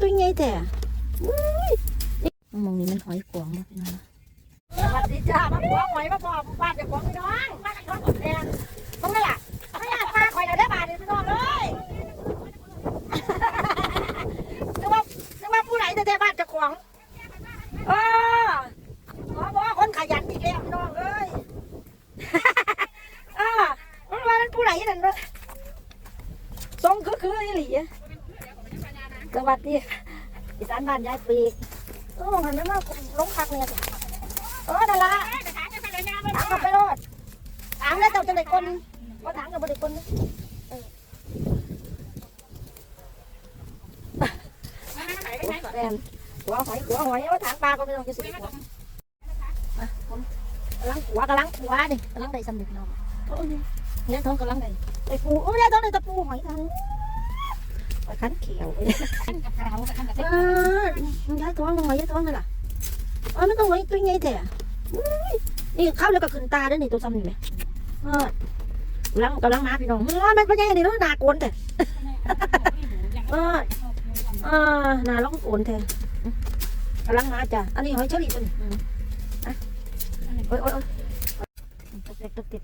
tôi nghe thế à? วัสดีอีสานบ้านยายปีกเออหันไปมาลงพักเนี่ยเออนั่นละถามกับไปรอดถามแล้วเจ้าจะได้คนก็ถามกับบริคนแรมหัวหอยหัวหอยว่าถามปลาก็ไม่ต้องจะสิหัวอะผมกลังหัวกำลังหัวนี่กำลังได้สำเร็จนาะโอ้ยเนี่ยท้องกำลังได้ไอ้ปูโอ้เนี่ยท้องได้ตะปูหอยทัน ไปขันเขียวเออย้ายท้องลงมาย้ายท้องเลยล่ะเออมันต้องไว้ตัวใหญ่แต่อุ้ยนี่เข้าแล้วก็ขึ้นตาด้วยนี่ตัวซ้ำนี่ไหมเออกำลังกำลังมาพี่น้องเออมันเป็นยังไงนี่เนาะหนาโกนแต่เออเออหนาล้องโกนแท้กำลังมาจ้ะอันนี้หอยเชอรี่ตัวนี้อืมอะโอ้ยโอ้ยโอ้ยตกเต็กตกเต็ก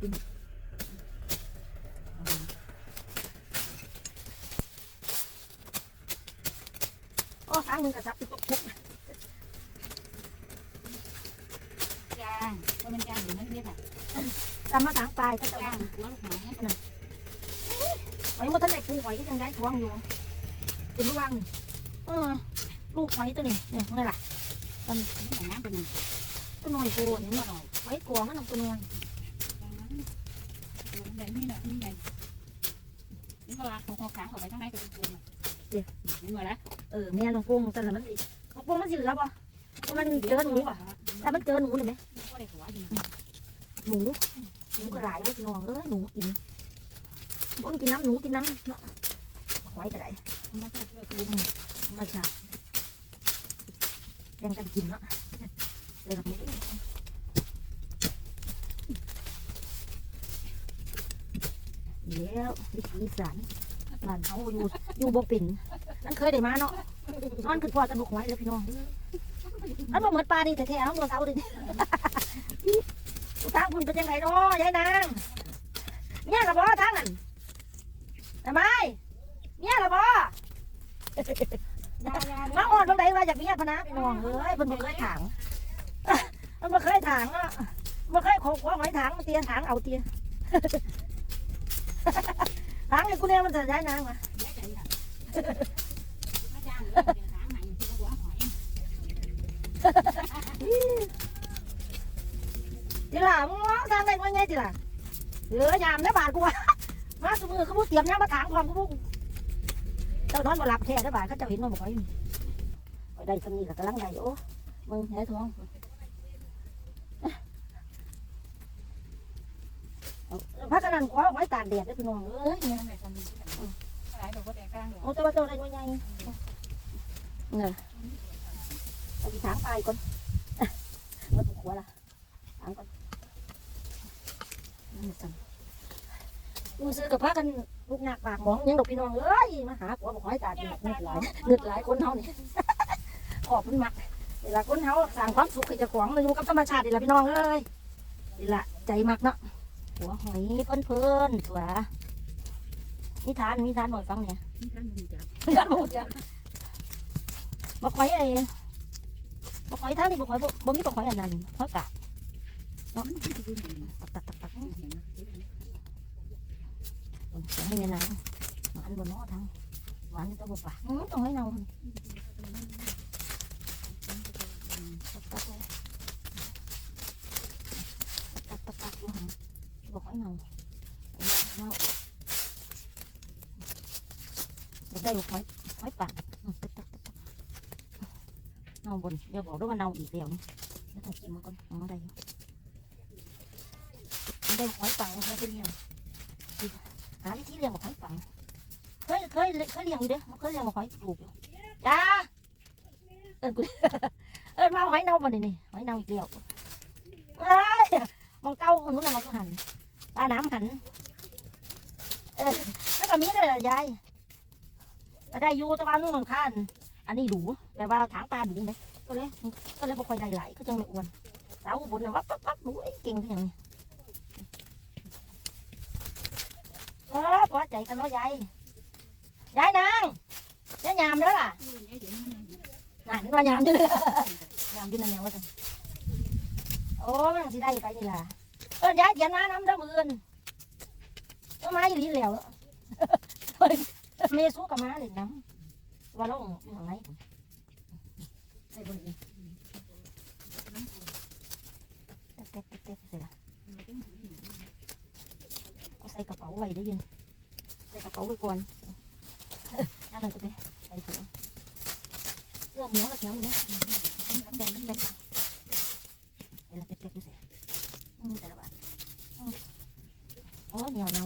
างมึงกระซับตุ๊กทุกจ้างก็มันจ้างอยู่นั่นเรียกอะจำมาทางปลายก็จะจ้างหัวลูกหอยหอยมันท่านได้ปูหอยก็ยังได้ท้องอยู่เป็นลูกวางเออลูกหอยตัวนี้เนี่ยไงล่ะของน้ำเป็นหนึ่งตัวน้อยปูนี่มันหอยกวงมันตัวน้อยแบบนี้แหละนี่ไงนี่เวลาของขางออกไปข้างในจะเป็นตัวนี่มาแล้ว เออแม่ลงกุ้งแต่ละมันอีกลงกุ้งมันสิเหลือป่ะมันเจอหนูป่ะถ้ามันเจอหนูเลยไหม ก็ได้หัวดี หนูหนูกระไรด้วยน้องเอ้ยหนูกินบ่กินน้ำหนูกินน้ำเนาะหอยกระไร มันก็เพื่อคือ มาชาแบ่งกันกินเนาะเดี๋ยวเราไม่ได้เดี๋ยววิธีอีสานบ้านเขาอยู่อยู่บ่เป็น นั่นเคยได้มาเนาะนอนคือพอตะลุกไว้แล้วพี่น้องอันบ่เหมือนปลานี่แท้ๆเอาตัวเสาดิทางคุณเป็นยังไงเนาะยายนางเนี่ยละบ่ทางนั้นทำไมเนี่ยละบ่มาอ่อนตรงไหนว่าอยากเมียพนะพี่น้องเอ้ยเพิ่นบ่เคยถางมันบ่เคยถางอะบ่เคยขกหัวหอยถางมันเตียถางเอาเตียถางไอ้กูเนี่ยมันจะย้ายนางมา chị là má ra đây coi nghe chị là rửa nhà mấy bà của má sum người không muốn tiệm nhá má tháng còn không muốn. Tao nói mà làm thẻ đó bà các cháu hiện nó một cái. Ở đây xong như là cái lắng này chỗ vâng thế thôi. Ờ, Phát cái năng quá mấy tàn đẹp đấy cái nòng ơi, nha. Ờ. Ô tô ô tô đây coi nhanh นอนบ่หลับแท้ได้บาทเขาเจ้าเห็นมันบ่ค่อยมีไปได้สมีกับกำลังได้โอ้มึงแหท้องพักกันนั่นขอไว้ตากแดดได้อพี่น้องเอ้ยไม่ไม่ทำดีหลายตัวก็แต่กลางหรอโอ้แต่ว่าเจ้าได้ว่าไงเนี่ยเอาที่ถางไปก่อนมาถูกหัวละถางก่อนนี่สั่งกูซื้อกับพากันลูกหนักปากหมองยังดอกพี่น้องเอ้ยมาหาผัวบอกให้ตาดีเงือดหลายเงือดหลายคนเฮานี่ขอบคุณมักเวลาคนเฮาสร้างความสุขให้เจ้าของเลยอยู่กับธรรมชาตินี่ล่ะพี่น้องเอ้ยนี่ล่ะใจมักเนาะหัวหอยเพิ่นเพิ่นๆตัวนิทานนิทานหน่อยฟังเนี่ยนี่ท่านดีจ้ะไม่รู้จ้ะบอกหอยไอ้บอกหอยทางนี้บอกหอยบ่บ่มีบอกหอยอันนั้นหอยกาบตักตักตักตักเสียงให้นะ bọc khoái này bọc khoái tháng thì bọc khoái bốn cái bọc khoái là nành hết cả. Đó. Tật tật tật tật hay như này mà ăn buồn nó thằng. Mà ăn tao bọc vả. Không tao thấy nào. Gỏi màu đây một khói khói bạc เนาบนเดี๋ยวบอกด้วยว่าเนาอีกแล้วนี่เดี๋ยวต้องกินมันก่อนอ๋อได้อยู่ได้หอยปังแล้วเป็นยังหาวิธีเลี้ยงหอยปังเคยเคยเคยเลี้ยงอยู่เด้อเคยเลี้ยงหอยปลูกอยู่จ้าเออกูเออมาเอาหอยเน่ามาดินี่หอยเน่าอีกแล้วเอ้มองเก้าคนนู้นน่ะมาก็หันปลาน้ำหันเออแล้วก็มีเลยล่ะยายก็ได้ยูตะวันนู้นข้านอันนี้ดู แต่ว่าถางปลาดูไหมก็เลยก็เลยบ่ค่อยได้หลายก็จังไม่อ้วนสาวอุบลน่ะว่าปั๊บปั๊บหนูไอ้เก่งที่อย่างนี้เออพอใจกันเนาะยายยายนางยายยามเด้อล่ะน่ะนี่ว่ายามเด้อยามอยู่นั่นแหละว่าจังโอ้มันสิได้ไปนี่ล่ะเออยายเดี๋ยวน้าน้ำเด้อมื้ออื่นก็มาอยู่นี่แล้ว เมซูกับมาเลยน้ำว่าเราอยู่ข้างใน ใส่บนอีกเต๊กเต๊กเต๊กเสร็จละเอาใส่กระเป๋าไว้ได้ยินใส่กระเป๋าไว้ก่อนนั่นเลยจะไปใส่ถุงเสื้อเหนียวกับเหนียวอยู่เนี่ยแดงแดงเวลาเต๊กเต๊กดูสิอืมแต่ละบาทอืมโอ้เหนียวเนา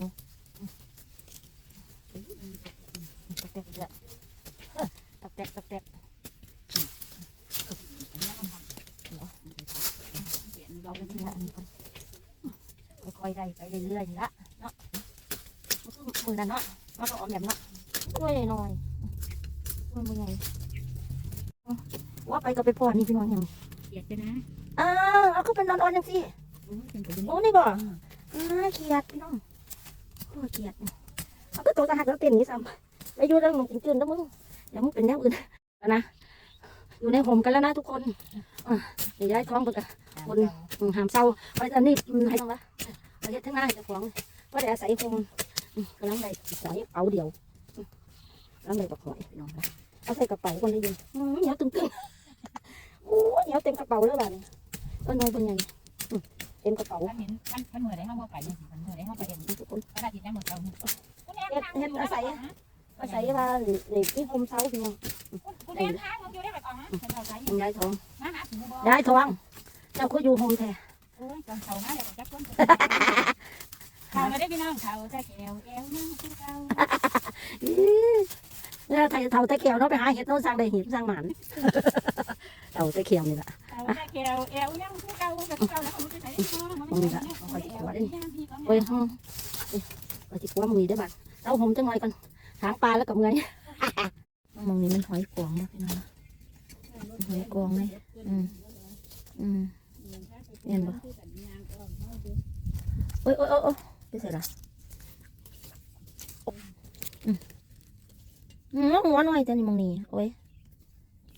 ได้ไปเรื่อยๆละเนาะมันก็มือนั่นเนาะมันก็ออกแบบเนาะด้วยหน่อยมือมือไงว่าไปก็ไปพอนี่พี่น้องยังเกลียดไปนะอ้าวเอาก็เป็นนอนๆยังสิโอ้นี่บ่อ่าเกียดพี่น้องโอ้เกียดเอาก็ตัวตาหักแล้วเต้นอย่างนี้ซ้ำไปอยู่เรื่องมึงจืดๆแล้วมึงเดี๋ยวมึงเป็นแนวอื่นนะอยู่ในห่มกันแล้วนะทุกคนอะเดี๋ยวย้ายท้องไปกันคนอืมหามเศร้าไปตอนนี้อืมให้ต้องละไป เฮ็ดทั้งหน้าให้เจ้าของว่าได้อาศัยคงอืมกำลังได้หอยเอาเดียวอืมกำลังได้กับหอยพี่น้องนะเอาใส่กระเป๋าคนได้ยินอืมเหนียวตึงๆโอ้ยเหนียวเต็มกระเป๋าแล้วบ้านี่ก็น้อยเป็นไงอืมเต็มกระเป๋ามันเห็นมันมันเหมือนในห้องว่าไปเนี่ยมันเหมือนในห้องไปเห็นทุกคนกระดาษทิชได้หมดเราอาศัยว่าเด็กที่โฮมเซาพี่น้องคุณแม่ค้ามันอยู่ได้แบบอ๋อเป็นเราใช้อืมย้ายท้องมาหาถึงบ่ย้ายท้องเจ้าก็อยู่โฮมแท้ โอ้ยตอนเสาร์มาเลยจับต้นข่าวมาได้พี่น้องข่าวจะแก้วแก้วนั่งคือเก่า อี๋เนี่ยไทยเท่าตะเขียวเนาะไปหาเห็ดเนาะสร้างได้เห็ดสร้างหมัน เท่าตะเขียวนี่แหละ ข่าวจะแก้วแก้วนั่งคือเก่าแบบเก่าแล้วมันจะใส่ได้มั้ง โอ้ยห้องเราจิกว่ามึงนี่ได้บัดเอาผมจังหน่อยก่อนถางปลาแล้วกับเงย มองนี้มันหอย ไปเสร็จละอืมอืมหัวหน่อยแต่นี่มองนี่โอ้ย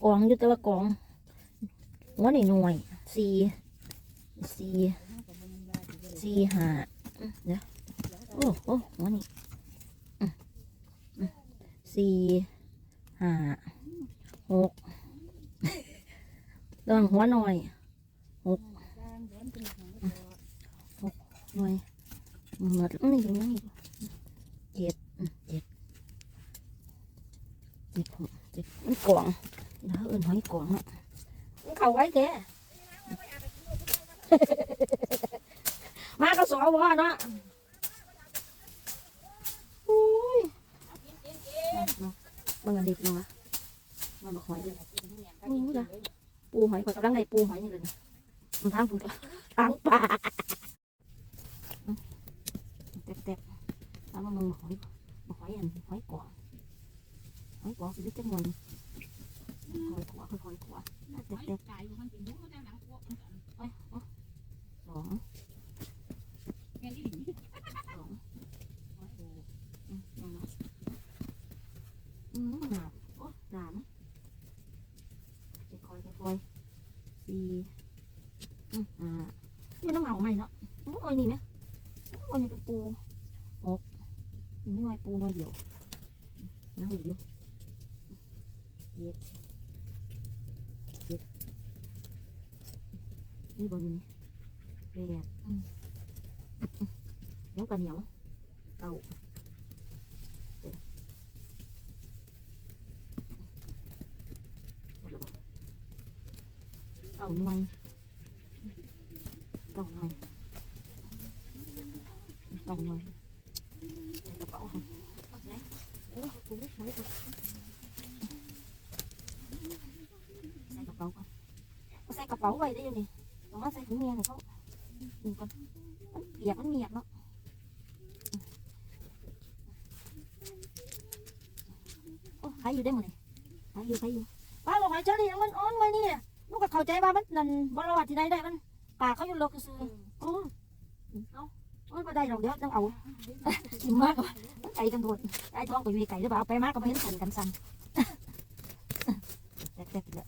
กวางอยู่แต่ว่ากวางหัวหนี่หน่วยสี่สี่สี่ห้าเดี๋ยวโอ้โอ้หัวนี่สี่ห้าหกเรื่องหัวหน่อยหกหกหน่วย หมดนี่นี่เจ็ดเจ็ดเจ็ดเจ็ดกล่องเดี๋ยวเอื่นหอยกล่องเนาะเขาไว้แกมาก็สอวอเนาะอุ้ยเบิ่งอันเดิบเนาะมาบอกหอยเลยอู้จ้ะปูหอยกำลังได้ปูหอยนี่เลยมันทางปูทางปลา mưa hỏi mà hỏi anh hỏi quả hỏi quả thì biết cái mùi hỏi quả hỏi quả đẹp đẹp ôi ôi rõ thì ừ, à, nó màu mày nó đúng rồi nhìn nè đúng rồi nhìn cái phù một Mua puolio. Naujo. Jep. Jep. Đi vào nhìn. Về đẹp. Nấu cà nhỏ. Tàu. Tàu ngoan. Tàu ngoan. Tàu ngoan. ไว้ได้ยังนี่ต้องมาใส่ถุงเมียให้เขานี่ก่อนมันเปียกมันเมียกเนาะโอ้ขายอยู่ได้หมดเลยไปอยู่ไปอยู่ป้าบอกหอยเชอรี่มันอ่อนไว้นี่ลูกก็เข้าใจว่ามันนั่นบรวัดที่ใดได้มันปากเขาอยู่โลกซื้อโอ้เอาโอ้ยไม่ได้ดอกเดี๋ยวต้องเอากินมากกว่าไก่กันโดดไอ้ท้องก็อยู่ในไก่หรือเปล่าไปมากก็ไม่เห็นสั่นกันสั่นแตกๆเลย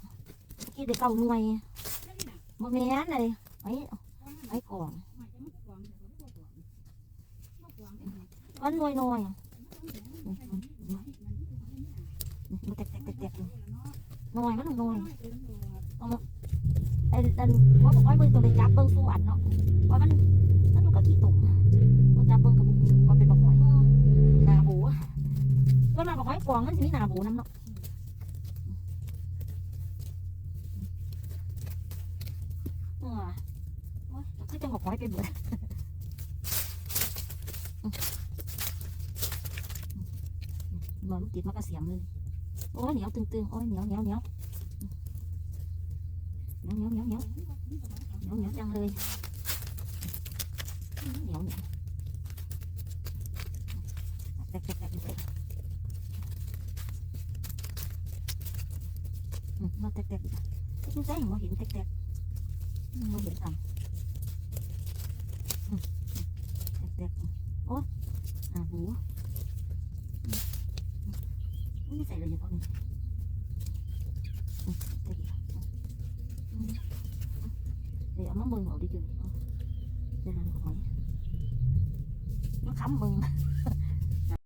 กี่เด็กเก่าหน่วย บ่แม่นเลยไอ้ไอ้ของมันหน่วยหน่อยมันแตกๆแตกๆหน่อยมันหน่อยไอ้อันว่าบอกว่าเบิ่งตัวเลยจับเบิ่งสู้อันเนาะว่ามันมันอยู่กับขี้ตุ่มมันจับเบิ่งกับบุกว่าเป็นบอกหอยหนาบูก็มาบอกหอยกวางมันสิมีหนาบูน้ำเนาะ chắc học hỏi cái bữa. Mà lúc tiệt nó có xẻm lên. Ôi, nhéo tương tương. Ôi, nhéo nhéo nhéo. Nhéo nhéo nhéo nhéo. Nhéo nhéo trăng lên nhéo nhéo. Đặt đặt đặt nó tẹt tẹt cái trái này nó hiện tẹt tẹt nó hiện thẳng 80